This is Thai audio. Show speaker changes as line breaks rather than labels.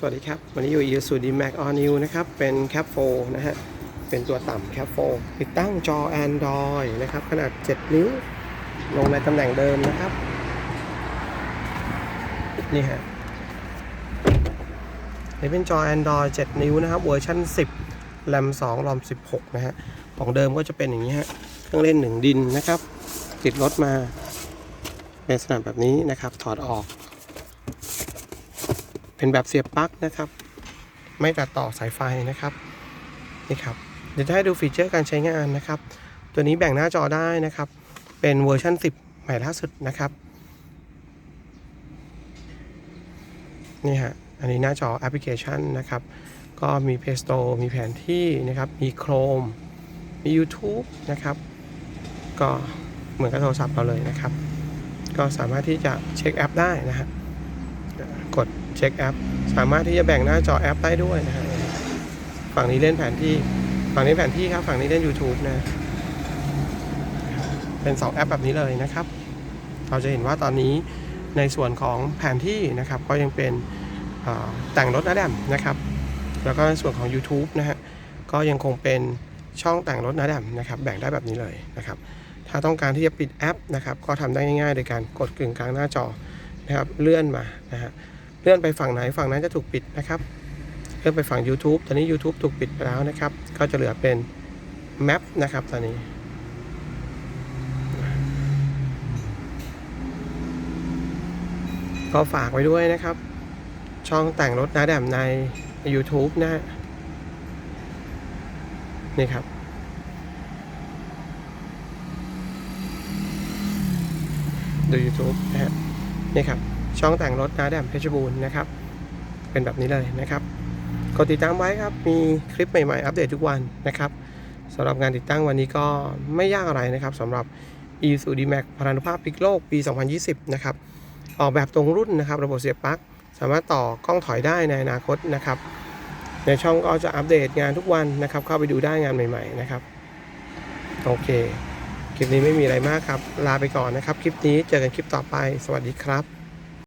สวัสดีครับ วันนี้อยู่ Isuzu D-Max All New นะครับ เป็น Cap 4นะฮะ เป็นตัวต่ำ Cap 4ติดตั้งจอ Android นะครับ ขนาด 7 นิ้ว ลงในตำแหน่งเดิมนะครับ นี่ฮะนี่เป็นจอ Android 7 นิ้วนะครับ เวอร์ชัน10 RAM 2 ROM 16 นะฮะ ของเดิมก็จะเป็นอย่างนี้ฮะ เครื่องเล่นหนึ่งดินนะครับ ติดรถมา เป็นลักษณะแบบนี้นะครับ ถอดออก เป็นแบบเสียบปลั๊กนะครับ ไม่ตัดต่อสายไฟนะครับนี่ครับเดี๋ยวจะให้ดูฟีเจอร์การใช้งานนะครับ ตัวนี้แบ่งหน้าจอได้นะครับ เป็นเวอร์ชัน10 ใหม่ล่าสุดนะครับนี่ฮะอันนี้หน้าจอแอปพลิเคชันนะครับ ก็มี Play Store มีแผนที่นะครับ มี Chrome มี YouTube นะครับ ก็เหมือนกับโทรศัพท์เราเลยนะครับ ก็สามารถที่จะเช็คแอปได้นะฮะกด เช็คแอป สามารถที่จะแบ่งหน้าจอแอปได้ด้วยนะฮะฝั่งนี้เล่นแผนที่ ฝั่งนี้แผนที่ครับ ฝั่งนี้เล่น YouTube นะ เป็น 2 แอปแบบนี้เลยนะครับ เราจะเห็นว่าตอนนี้ในส่วนของแผนที่นะครับ ก็ยังเป็นแต่งรถนะแดมนะครับ แล้วก็ในส่วนของ YouTube นะฮะ ก็ยังคงเป็นช่องแต่งรถนะแดมนะครับ แบ่งได้แบบนี้เลยนะครับ ถ้าต้องการที่จะปิดแอปนะครับ ก็ทำได้ง่ายๆ โดยการกดกึ่งกลางหน้าจอนะครับ เลื่อนมานะฮะ เลื่อนไปฝั่งไหนฝั่งนั้นจะถูกปิดนะครับเลื่อนไปฝั่ง YouTube ตอนนี้ YouTube ถูกปิดไปแล้วนะครับ ก็จะเหลือเป็น Map นะครับตอนนี้ก็ฝากไว้ด้วยนะครับ ช่องแต่งรถนะแดมใน YouTube นะฮะนี่ครับ ดู YouTube นะฮะนี่ครับ ช่องแต่งรถนาแดมเพชรบูรณ์นะครับ เป็นแบบนี้เลยนะครับ กดติดตามไว้ครับ มีคลิปใหม่ๆ อัปเดตทุกวันนะครับสำหรับงานติดตั้งวันนี้ก็ไม่ยากอะไรนะครับสำหรับ e s u d m a x พลานุภาพพลิกโลกปี 2020 นะครับ ออกแบบตรงรุ่นนะครับ ระบบเสียบปลั๊กสามารถต่อกล้องถอยได้ในอนาคตนะครับ ในช่องก็จะอัปเดตงานทุกวันนะครับ เข้าไปดูได้งานใหม่ ๆ นะครับ โอเค คลิปนี้ไม่มีอะไรมากครับ ลาไปก่อนนะครับ คลิปนี้เจอกันคลิปต่อไป สวัสดีครับ